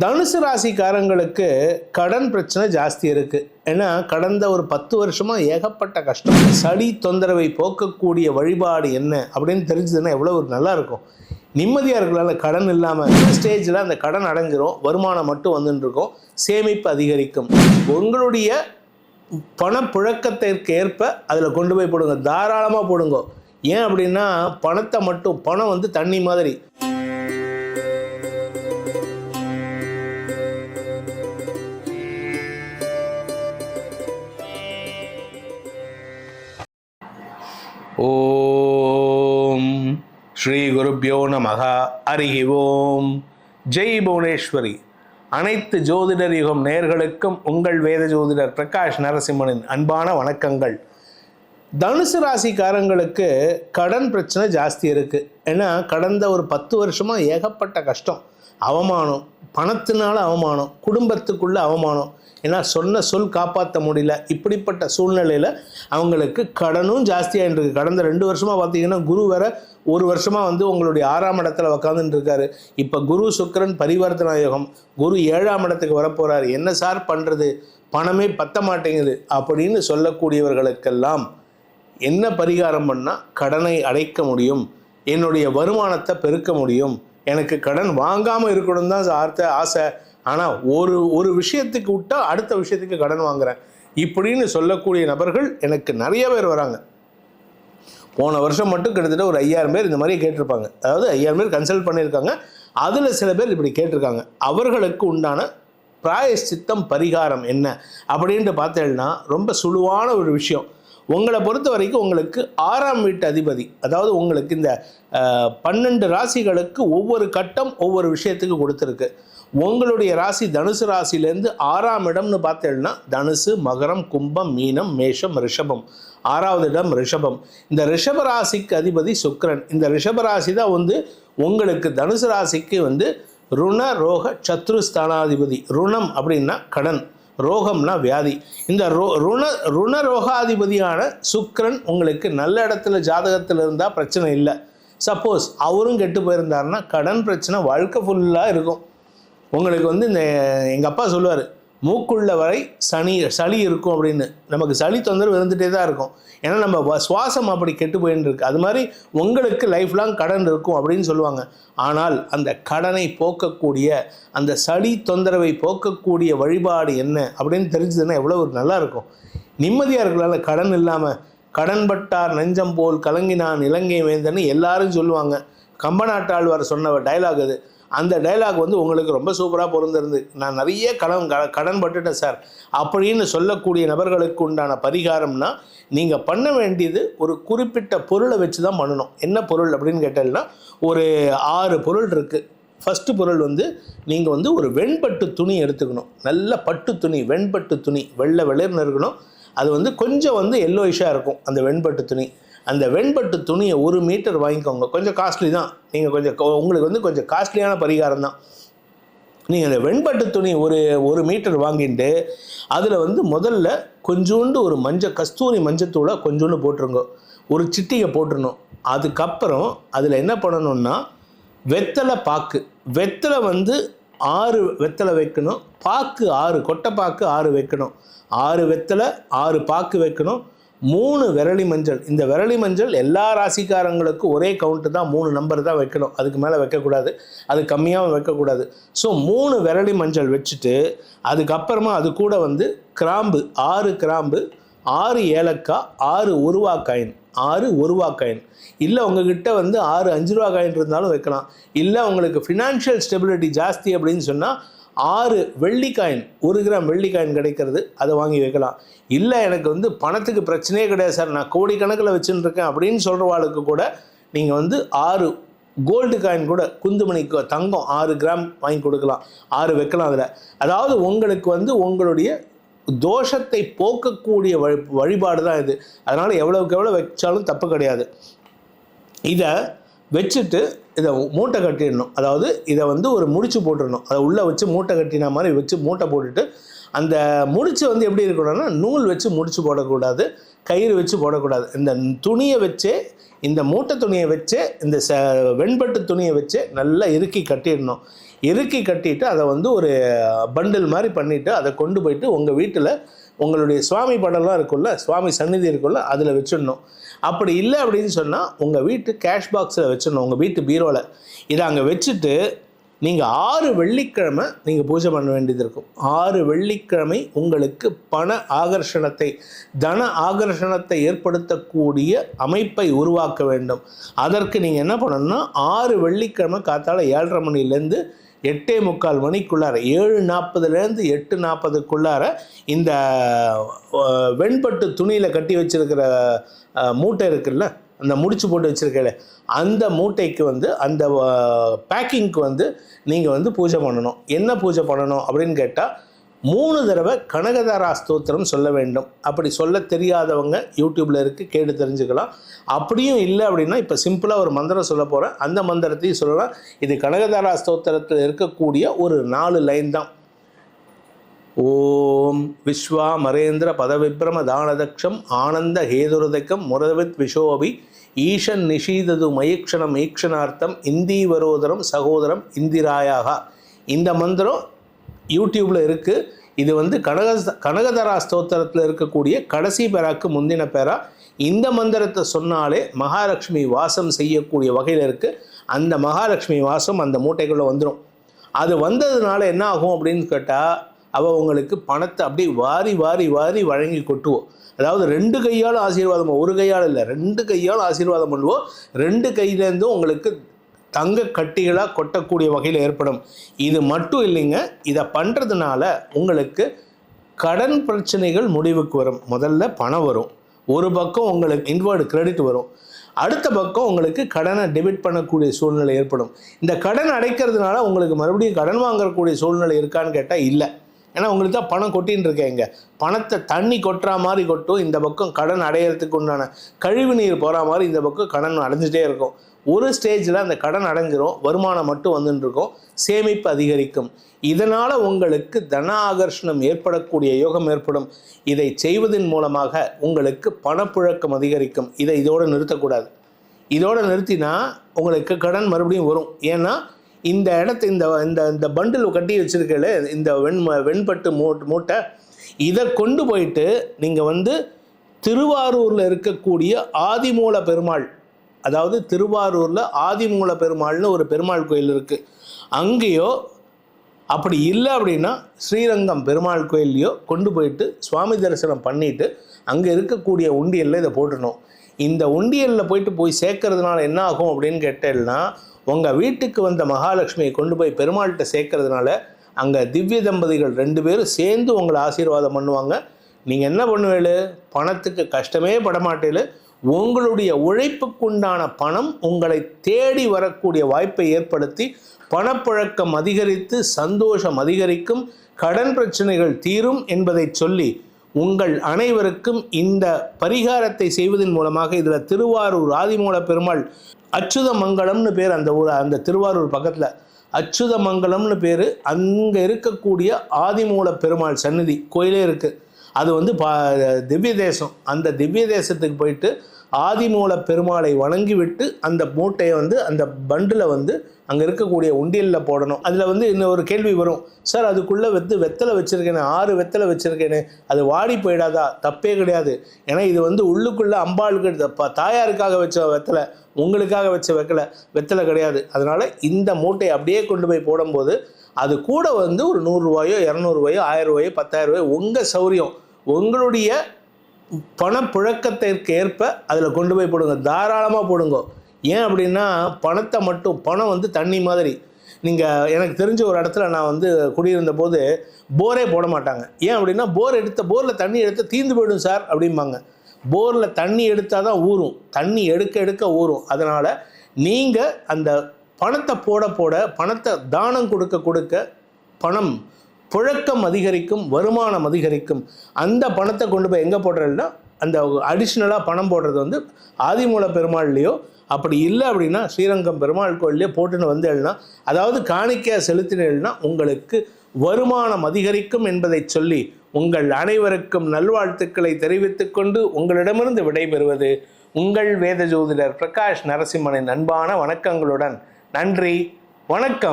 தனுசு ராசிக்காரங்களுக்கு கடன் பிரச்சனை ஜாஸ்தி இருக்குது ஏன்னா கடந்த ஒரு பத்து வருஷமாக ஏகப்பட்ட கஷ்டம். சளி தொந்தரவை போக்கக்கூடிய வழிபாடு என்ன அப்படின்னு தெரிஞ்சதுன்னா எவ்வளோ ஒரு நல்லா இருக்கும். நிம்மதியாக இருக்கலாம்ல கடன் இல்லாமல் ஸ்டேஜில் அந்த கடன் அடைஞ்சிரும். வருமானம் மட்டும் வந்துட்டுருக்கோம் சேமிப்பு அதிகரிக்கும். உங்களுடைய பணப்புழக்கத்திற்கு ஏற்ப அதில் கொண்டு போய் போடுங்க. தாராளமாக போடுங்க. ஏன் அப்படின்னா பணத்தை மட்டும் பணம் வந்து தண்ணி மாதிரி. ஓம். ஸ்ரீ குருப்பியோ நமக ஹரிஹி ஓம். ஜெய் புவனேஸ்வரி. அனைத்து ஜோதிடர் யுகம் நேர்களுக்கும் உங்கள் வேத ஜோதிடர் பிரகாஷ் நரசிம்மனின் அன்பான வணக்கங்கள். தனுசு ராசிக்காரங்களுக்கு கடன் பிரச்சனை ஜாஸ்தி இருக்குது ஏன்னா கடந்த ஒரு பத்து வருஷமாக ஏகப்பட்ட கஷ்டம். அவமானம். பணத்தினால அவமானம். குடும்பத்துக்குள்ள அவமானம். ஏன்னா சொன்ன சொல் காப்பாற்ற முடியல. இப்படிப்பட்ட சூழ்நிலையில் அவங்களுக்கு கடனும் ஜாஸ்தியாக இருக்குது கடந்த ரெண்டு வருஷமாக பார்த்தீங்கன்னா குரு வேற ஒரு வருஷமாக வந்து உங்களுடைய ஆறாம் இடத்துல உக்காந்துட்டு இருக்காரு. இப்போ குரு சுக்கரன் பரிவர்த்தனா யோகம். குரு ஏழாம் இடத்துக்கு வரப்போகிறார் என்ன சார் பண்ணுறது பணமே பத்த மாட்டேங்குது அப்படின்னு சொல்லக்கூடியவர்களுக்கெல்லாம் என்ன பரிகாரம் பண்ணால் கடனை அடைக்க முடியும். என்னுடைய வருமானத்தை பெருக்க முடியும். எனக்கு கடன் வாங்காமல் இருக்கணும் தான் ஆர்த்த ஆசை. ஆனால் ஒரு ஒரு விஷயத்துக்கு விட்டால் அடுத்த விஷயத்துக்கு கடன் வாங்குறேன். இப்படின்னு சொல்லக்கூடிய நபர்கள் எனக்கு நிறைய பேர் வராங்க. போன வருஷம் மட்டும் கிட்டத்தட்ட ஒரு ஐயாயிரம் பேர் இந்த மாதிரி கேட்டிருப்பாங்க. அதாவது ஐயாயிரம் பேர் கன்சல்ட் பண்ணியிருக்காங்க. அதில் சில பேர் இப்படி கேட்டிருக்காங்க. அவர்களுக்கு உண்டான பிராயஷ்சித்தம் பரிகாரம் என்ன அப்படின்ட்டு பார்த்தேன்னா ரொம்ப சுழுவான ஒரு விஷயம். உங்களை பொறுத்த வரைக்கும் உங்களுக்கு ஆறாம் வீட்டு அதிபதி அதாவது உங்களுக்கு இந்த பன்னெண்டு ராசிகளுக்கு ஒவ்வொரு கட்டம் ஒவ்வொரு விஷயத்துக்கு கொடுத்துருக்கு. உங்களுடைய ராசி தனுசு ராசியிலேருந்து ஆறாம் இடம்னு பார்த்தேன்னா தனுசு மகரம் கும்பம் மீனம் மேஷம் ரிஷபம். ஆறாவது இடம் ரிஷபம். இந்த ரிஷப ராசிக்கு அதிபதி சுக்ரன் இந்த ரிஷப ராசி தான் வந்து உங்களுக்கு தனுசு ராசிக்கு வந்து ருண ரோக சத்ரு ஸ்தானாதிபதி. ருணம் அப்படின்னா கடன் ரோகம்னா வியாதி. இந்த ரோ ருண ருண ரோகாதிபதியான சுக்கிரன் உங்களுக்கு நல்ல இடத்துல ஜாதகத்தில் இருந்தால் பிரச்சனை இல்லை. சப்போஸ் அவரும் கெட்டு போயிருந்தாருன்னா கடன் பிரச்சனை வாழ்க்கை ஃபுல்லாக இருக்கும். உங்களுக்கு வந்து இந்த எங்கள் அப்பா சொல்லுவார் மூக்குள்ள வரை சனி சளி இருக்கும் அப்படின்னு. நமக்கு சளி தொந்தரவு இருந்துகிட்டே தான் இருக்கும். ஏன்னா நம்ம வ- சுவாசம் அப்படி கெட்டு போயின்னு இருக்கு. அது மாதிரி உங்களுக்கு லைஃப் லாங் கடன் இருக்கும் அப்படின்னு சொல்லுவாங்க. ஆனால் அந்த கடனை போக்கக்கூடிய அந்த சளி தொந்தரவை போக்கக்கூடிய வழிபாடு என்ன அப்படின்னு தெரிஞ்சதுன்னா எவ்வளோ ஒரு நல்லா இருக்கும். நிம்மதியாக இருக்கலாம்ல. கடன் இல்லாமல் கடன்பட்டார் நெஞ்சம் போல் கலங்கினான் இலங்கை வேந்தன்னு எல்லாரும் சொல்லுவாங்க. கம்பநாட்டாழ்வார் சொன்ன டைலாக் அது. அந்த டைலாக் வந்து உங்களுக்கு ரொம்ப சூப்பராக பொருந்திருந்து. நான் நிறைய கடன் கடன் பட்டுட்டேன் சார் அப்படின்னு சொல்லக்கூடிய நபர்களுக்கு உண்டான பரிகாரம்னா நீங்கள் பண்ண வேண்டியது ஒரு குறிப்பிட்ட பொருளை வச்சு தான் பண்ணணும். என்ன பொருள் அப்படின்னு கேட்டால்னா ஒரு ஆறு பொருள் இருக்குது ஃபஸ்ட்டு பொருள் வந்து நீங்கள் வந்து ஒரு வெண்பட்டு துணி எடுத்துக்கணும். நல்ல பட்டு துணி வெண்பட்டு துணி வெள்ளை வெளிர்னு இருக்கணும். அது வந்து கொஞ்சம் வந்து எல்லோயிஷாக இருக்கும் அந்த வெண்பட்டு துணி. அந்த வெண்பட்டு துணியை ஒரு மீட்டர் வாங்கிக்கோங்க. கொஞ்சம் காஸ்ட்லி தான். நீங்கள் கொஞ்சம் கொ- உங்களுக்கு வந்து கொஞ்சம் காஸ்ட்லியான பரிகாரம் தான். நீங்கள் அந்த வெண்பட்டு துணி ஒரு ஒரு மீட்டர் வாங்கிட்டு அதில் வந்து முதல்ல கொஞ்சோண்டு ஒரு மஞ்சள் கஸ்தூரி மஞ்சத்தூளை கொஞ்சோண்டு போட்டுருங்க. ஒரு சிட்டிகை போட்டுருணும் அதுக்கப்புறம் அதில் என்ன பண்ணணும்னா வெத்தலை பாக்கு. வெத்தலை வந்து ஆறு வெத்தலை வைக்கணும். பாக்கு ஆறு கொட்டை பாக்கு ஆறு வைக்கணும். ஆறு வெத்தலை ஆறு பாக்கு வைக்கணும். மூணு விரலி மஞ்சள். இந்த விரலி மஞ்சள் எல்லா ராசிக்காரங்களுக்கும் ஒரே கவுண்ட்டு தான் மூணு நம்பர் தான் வைக்கணும். அதுக்கு மேலே வைக்கக்கூடாது. அது கம்மியாகவும் வைக்கக்கூடாது. ஸோ மூணு விரலி மஞ்சள் வச்சுட்டு அதுக்கப்புறமா அது கூட வந்து கிராம்பு ஆறு கிராம்பு ஆறு ஏலக்காய் ஆறு உருவா காயின் ஆறு ஒருவா காயின் இல்லை உங்ககிட்ட வந்து ஆறு அஞ்சு ரூபா காயின் இருந்தாலும் வைக்கலாம். இல்லை உங்களுக்கு ஃபினான்ஷியல் ஸ்டெபிலிட்டி ஜாஸ்தி அப்படின்னு சொன்னால் ஆறு வெள்ளி காயின் ஒரு கிராம் வெள்ளி காயின் கிடைக்கிறது அதை வாங்கி வைக்கலாம். இல்லை எனக்கு வந்து பணத்துக்கு பிரச்சனையே கிடையாது சார். நான் கோடிக்கணக்கில் வச்சுன்னு இருக்கேன் அப்படின்னு சொல்கிறவாளுக்கு கூட நீங்கள் வந்து ஆறு கோல்டு காயின் கூட குந்துமணி தங்கம் ஆறு கிராம் வாங்கி கொடுக்கலாம். ஆறு வைக்கலாம் அதில். அதாவது உங்களுக்கு வந்து உங்களுடைய தோஷத்தை போக்கக்கூடிய வழி வழிபாடு தான் இது. அதனால் எவ்வளோக்கு எவ்வளோ வச்சாலும் தப்பு கிடையாது. இதை வச்சுட்டு இதை மூட்டை கட்டிடணும். அதாவது இதை வந்து ஒரு முடிச்சு போட்டுடணும். அதை உள்ளே வச்சு மூட்டை கட்டின மாதிரி வச்சு மூட்டை போட்டுட்டு அந்த முடிச்சு வந்து எப்படி இருக்கணும்னா நூல் வச்சு முடிச்சு போடக்கூடாது கயிறு வச்சு போடக்கூடாது. இந்த துணியை வச்சே இந்த மூட்டை துணியை வச்சே இந்த ச வெண்பட்டு துணியை வச்சே நல்லா இறுக்கி கட்டிடணும். இறுக்கி கட்டிட்டு அதை வந்து ஒரு பண்டில் மாதிரி பண்ணிவிட்டு அதை கொண்டு போயிட்டு உங்கள் வீட்டில் உங்களுடைய சுவாமி படம்லாம் இருக்குல்ல சுவாமி சந்நிதி இருக்குல்ல அதில் வச்சிடணும். அப்படி இல்லை அப்படின்னு சொன்னால் உங்கள் வீட்டு கேஷ் பாக்ஸில் வச்சிடணும் உங்கள் வீட்டு பீரோவில் இதை அங்கே வச்சுட்டு நீங்கள் ஆறு வெள்ளிக்கிழமை நீங்கள் பூஜை பண்ண வேண்டியது இருக்கும். ஆறு வெள்ளிக்கிழமை உங்களுக்கு பண ஆகர்ஷணத்தை தன ஆகர்ஷணத்தை ஏற்படுத்தக்கூடிய அமைப்பை உருவாக்க வேண்டும். அதற்கு நீங்கள் என்ன பண்ணணும்னா ஆறு வெள்ளிக்கிழமை காத்தால ஏழரை மணிலேருந்து எட்டே முக்கால் மணிக்குள்ளார ஏழு நாற்பதுலேருந்து எட்டு நாற்பதுக்குள்ளார இந்த வெண்பட்டு துணியில் கட்டி வச்சிருக்கிற மூட்டை இருக்குல்ல அந்த முடிச்சு போட்டு வச்சுருக்கல அந்த மூட்டைக்கு வந்து அந்த பேக்கிங்க்கு வந்து நீங்கள் வந்து பூஜை பண்ணணும். என்ன பூஜை பண்ணணும் அப்படின்னு கேட்டால் மூணு தடவை கனகதாரா ஸ்தோத்திரம் சொல்ல வேண்டும். அப்படி சொல்ல தெரியாதவங்க யூடியூப்பில் இருக்குது கேட்டு தெரிஞ்சுக்கலாம். அப்படியும் இல்லை அப்படின்னா இப்போ சிம்பிளாக ஒரு மந்திரம் சொல்ல போகிறேன் அந்த மந்திரத்தையும் சொல்லலாம். இது கனகதாரா ஸ்தோத்திரத்தில் இருக்கக்கூடிய ஒரு நாலு லைன் தான். ஓம் விஸ்வா மரேந்திர பதவிப்ரம தானதக்ஷம் ஆனந்த ஹேதுரதக்கம் முரதவித் விஷோபி ஈஷன் நிஷீதது மயக்ஷணம் ஈக்ஷணார்த்தம் இந்தீவரோதரம் சகோதரம் இந்திராயாக. இந்த மந்திரம் யூடியூப்பில் இருக்குது இது வந்து கனக கனகதரா ஸ்தோத்திரத்தில் இருக்கக்கூடிய கடைசி பேராக்கு முந்தின பேரா. இந்த மந்திரத்தை சொன்னாலே மகாலட்சுமி வாசம் செய்யக்கூடிய வகையில் இருக்குது அந்த மகாலட்சுமி வாசம் அந்த மூட்டைக்குள்ளே வந்துடும் அது வந்ததுனால என்ன ஆகும் அப்படின்னு கேட்டால் அவள் உங்களுக்கு பணத்தை அப்படியே வாரி வாரி வாரி வழங்கி கொட்டுவோம். அதாவது ரெண்டு கையால் ஆசீர்வாதம் ஒரு கையால் இல்லை ரெண்டு கையால் ஆசீர்வாதம் பண்ணுவோம். ரெண்டு கையிலேருந்தும் உங்களுக்கு தங்க கட்டிகளாக கொட்டக்கூடிய வகையில் ஏற்படும். இது மட்டும் இல்லைங்க இதை பண்ணுறதுனால உங்களுக்கு கடன் பிரச்சனைகள் முடிவுக்கு வரும். முதல்ல பணம் வரும். ஒரு பக்கம் உங்களுக்கு இன்வர்டு கிரெடிட் வரும். அடுத்த பக்கம் உங்களுக்கு கடனை டெபிட் பண்ணக்கூடிய சூழ்நிலை ஏற்படும். இந்த கடன் அடைக்கிறதுனால உங்களுக்கு மறுபடியும் கடன் வாங்கக்கூடிய சூழ்நிலை இருக்கான்னு கேட்டால் இல்லை. ஏன்னா உங்களுக்கு தான் பணம் கொட்டின்னு இருக்கேங்க. பணத்தை தண்ணி கொட்டுற மாதிரி கொட்டும். இந்த பக்கம் கடன் அடையிறதுக்கு உண்டான கழிவு நீர் போகிற மாதிரி இந்த பக்கம் கடன் அடைஞ்சிட்டே இருக்கும். ஒரு ஸ்டேஜில் அந்த கடன் அடைஞ்சிரும் வருமானம் மட்டும் வந்துட்டு இருக்கும் சேமிப்பு அதிகரிக்கும். இதனால் உங்களுக்கு தன ஆகர்ஷணம் ஏற்படக்கூடிய யோகம் ஏற்படும். இதை செய்வதன் மூலமாக உங்களுக்கு பணப்புழக்கம் அதிகரிக்கும். இதை இதோடு நிறுத்தக்கூடாது. இதோடு நிறுத்தினா உங்களுக்கு கடன் மறுபடியும் வரும். ஏன்னா இந்த இடத்த இந்த இந்த இந்த பண்டில் கட்டி வச்சுருக்கல இந்த வெண் வெண்பட்டு மூட் மூட்டை இதை கொண்டு போயிட்டு நீங்கள் வந்து திருவாரூரில் இருக்கக்கூடிய ஆதிமூல பெருமாள் அதாவது திருவாரூரில் ஆதிமூல பெருமாள்னு ஒரு பெருமாள் கோயில் இருக்குது அங்கேயோ அப்படி இல்லை அப்படின்னா ஸ்ரீரங்கம் பெருமாள் கோயில்லையோ கொண்டு போயிட்டு சுவாமி தரிசனம் பண்ணிவிட்டு அங்கே இருக்கக்கூடிய உண்டியலில் இதை போட்டுடணும். இந்த உண்டியலில் போயிட்டு போய் சேர்க்கறதுனால என்ன ஆகும் அப்படின்னு கேட்டேன்னா உங்கள் வீட்டுக்கு வந்த மகாலட்சுமியை கொண்டு போய் பெருமாள்கிட்ட சேர்க்கறதுனால அங்கே திவ்ய தம்பதிகள் ரெண்டு பேரும் சேர்ந்து உங்களை ஆசீர்வாதம் பண்ணுவாங்க. நீங்கள் என்ன பண்ணுவேலு? பணத்துக்கு கஷ்டமே படமாட்டேலு உங்களுடைய உழைப்புக்குண்டான பணம் உங்களை தேடி வரக்கூடிய வாய்ப்பை ஏற்படுத்தி பணப்புழக்கம் அதிகரித்து சந்தோஷம் அதிகரிக்கும் கடன் பிரச்சனைகள் தீரும் என்பதை சொல்லி உங்கள் அனைவருக்கும் இந்த பரிகாரத்தை செய்வதன் மூலமாக இதில் திருவாரூர் ஆதிமூல பெருமாள் அச்சுத மங்கலம்னு பேர் அந்த ஊர் அந்த திருவாரூர் பக்கத்தில் அச்சுத மங்கலம்னு பேர் அங்கே இருக்கக்கூடிய ஆதிமூல பெருமாள் சந்நிதி கோயிலே இருக்குது அது வந்து பா திவ்ய தேசம். அந்த திவ்ய தேசத்துக்கு போயிட்டு ஆதிமூல பெருமாளை வணங்கிவிட்டு அந்த மூட்டையை வந்து அந்த பண்டில் வந்து அங்கே இருக்கக்கூடிய உண்டியலில் போடணும். அதில் வந்து இன்னொரு கேள்வி வரும். சார் அதுக்குள்ளே வந்து வெத்தலை வச்சுருக்கேனே ஆறு வெத்தலை வச்சுருக்கேனே அது வாடி போயிடாதா? தப்பே கிடையாது. ஏன்னா இது வந்து உள்ளுக்குள்ளே அம்பாளுக்கு ப- தாயாருக்காக வச்ச வெத்தலை உங்களுக்காக வச்ச வெக்கலை வெத்தலை கிடையாது. அதனால் இந்த மூட்டையை அப்படியே கொண்டு போய் போடும்போது அது கூட வந்து ஒரு நூறுரூவாயோ இரநூறுவாயோ ஆயிரம் ரூபாயோ பத்தாயிரம் ரூபாயோ உங்கள் சௌரியம் உங்களுடைய பணப்புழக்கத்திற்கு ஏற்ப அதில் கொண்டு போய் போடுங்க. தாராளமாக போடுங்க. ஏன் அப்படின்னா பணத்தை மட்டும் பணம் வந்து தண்ணி மாதிரி. நீங்கள் எனக்கு தெரிஞ்ச ஒரு இடத்துல நான் வந்து குடியிருந்த போது போரே போட மாட்டாங்க. ஏன் அப்படின்னா போர் எடுத்த போரில் தண்ணி எடுத்து தீர்ந்து போயிடும் சார் அப்படிம்பாங்க. போரில் தண்ணி எடுத்தால் தான் ஊறும். தண்ணி எடுக்க எடுக்க ஊறும். அதனால் நீங்கள் அந்த பணத்தை போட போட பணத்தை தானம் கொடுக்க கொடுக்க பணம் புழக்கம் அதிகரிக்கும் வருமானம் அதிகரிக்கும். அந்த பணத்தை கொண்டு போய் எங்கே போடுறதுன்னா அந்த அடிஷ்னலாக பணம் போடுறது வந்து ஆதிமூல பெருமாள்லேயோ அப்படி இல்லை அப்படின்னா ஸ்ரீரங்கம் பெருமாள் கோயிலே போட்டுன்னு வந்தேன்னா அதாவது காணிக்கையா செலுத்தினேன்னா உங்களுக்கு வருமானம் அதிகரிக்கும் என்பதை சொல்லி உங்கள் அனைவருக்கும் நல்வாழ்த்துக்களை தெரிவித்துக்கொண்டு உங்களிடமிருந்து விடைபெறுவது உங்கள் வேத ஜோதிடர் பிரகாஷ் நரசிம்மனின் அன்பான வணக்கங்களுடன் நன்றி வணக்கம்.